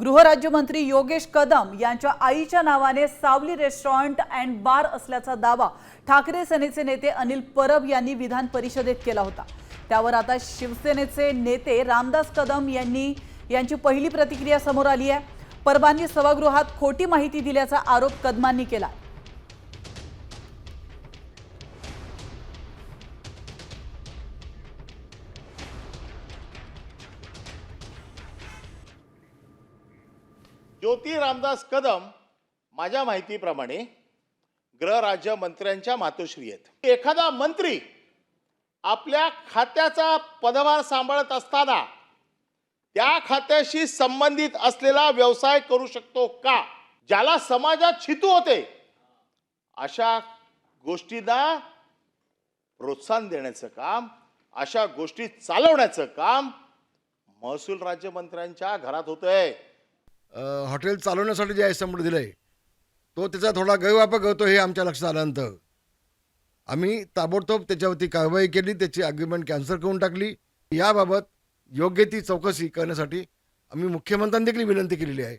गृहराज्यमंत्री योगेश कदम यांच्या आईच्या नावाने सावली रेस्टॉरंट अँड बार असल्याचा दावा ठाकरे सेनेचे नेते अनिल परब यांनी विधान परिषदेत केला होता. त्यावर आता शिवसेनेचे नेते रामदास कदम यांनी यांची पहिली प्रतिक्रिया समोर आली आहे. परबांनी सभागृहात खोटी माहिती दिल्याचा आरोप कदमांनी केला. ज्योती रामदास कदम माझ्या माहितीप्रमाणे गृहराज्य मंत्र्यांच्या मातोश्री आहेत. एखादा मंत्री आपल्या खात्याचा पदभार सांभाळत असताना त्या खात्याशी संबंधित असलेला व्यवसाय करू शकतो का? ज्याला समाजात छितू होते अशा गोष्टींना प्रोत्साहन देण्याचं काम अशा गोष्टी चालवण्याचं काम महसूल राज्यमंत्र्यांच्या घरात होतंय. हॉटेल चालवण्यासाठी जे आयसमोड दिलं आहे तो त्याचा थोडा गैरवापर करतो हे आमच्या लक्षात आल्यानंतर. आम्ही ताबडतोब त्याच्यावरती कारवाई केली त्याची अग्रीमेंट कॅन्सल करून टाकली. याबाबत योग्य ती चौकशी करण्यासाठी आम्ही मुख्यमंत्र्यांनी देखील विनंती केलेली आहे.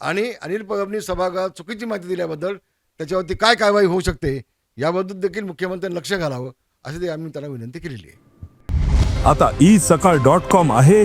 आणि अनिल परबनी सभागृहात चुकीची माहिती दिल्याबद्दल त्याच्यावरती काय कारवाई होऊ शकते याबद्दल देखील मुख्यमंत्र्यांनी लक्ष घालावं अशी ते आम्ही त्यांना विनंती केलेली आहे. आता ई सकाळ डॉट कॉम आहे